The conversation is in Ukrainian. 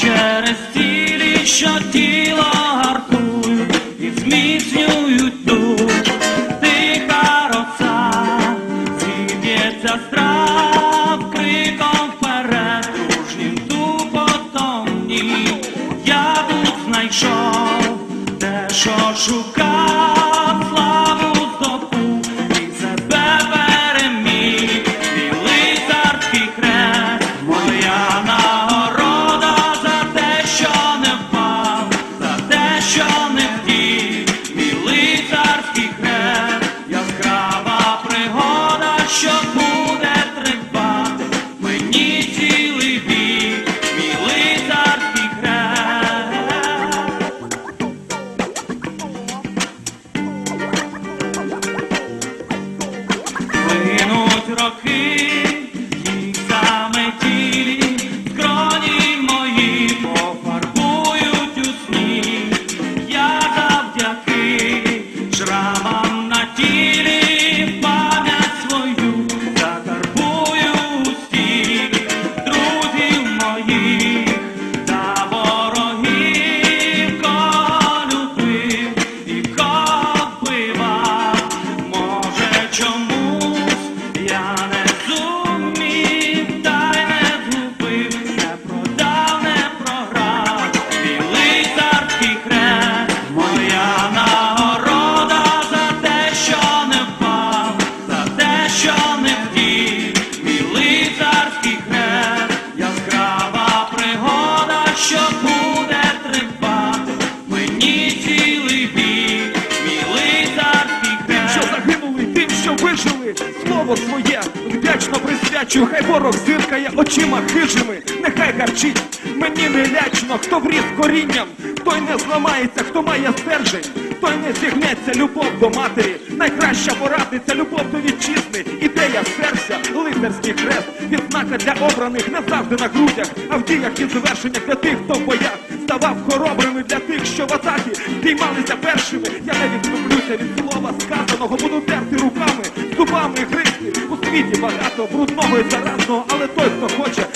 через цілі, що тіла гартую і зміцнюють що не втік. Білий царський хрест, яскрава пригода, що буде тривати мені цілий вік. Білий царський хрест. Минуть роки, mama. Слово своє вдячно присвячую, хай ворог зиркає очима хижими, нехай гарчить, мені не лячно, хто вріс корінням, той не зламається, хто має стержень, той не зігнеться, любов до матері, найкраща порадниця, любов до вітчизни, ідея серця, лицарський хрест, відзнака для обраних не завжди на грудях, а в діях і звершеннях для тих, хто в боях. Ставав хоробрими для тих, що в атаки піймалися першими. Я не відступлюся від слова сказаного, буду терти руками, зубами гризти. Світі багато брудного і заразного, але той, хто хоче.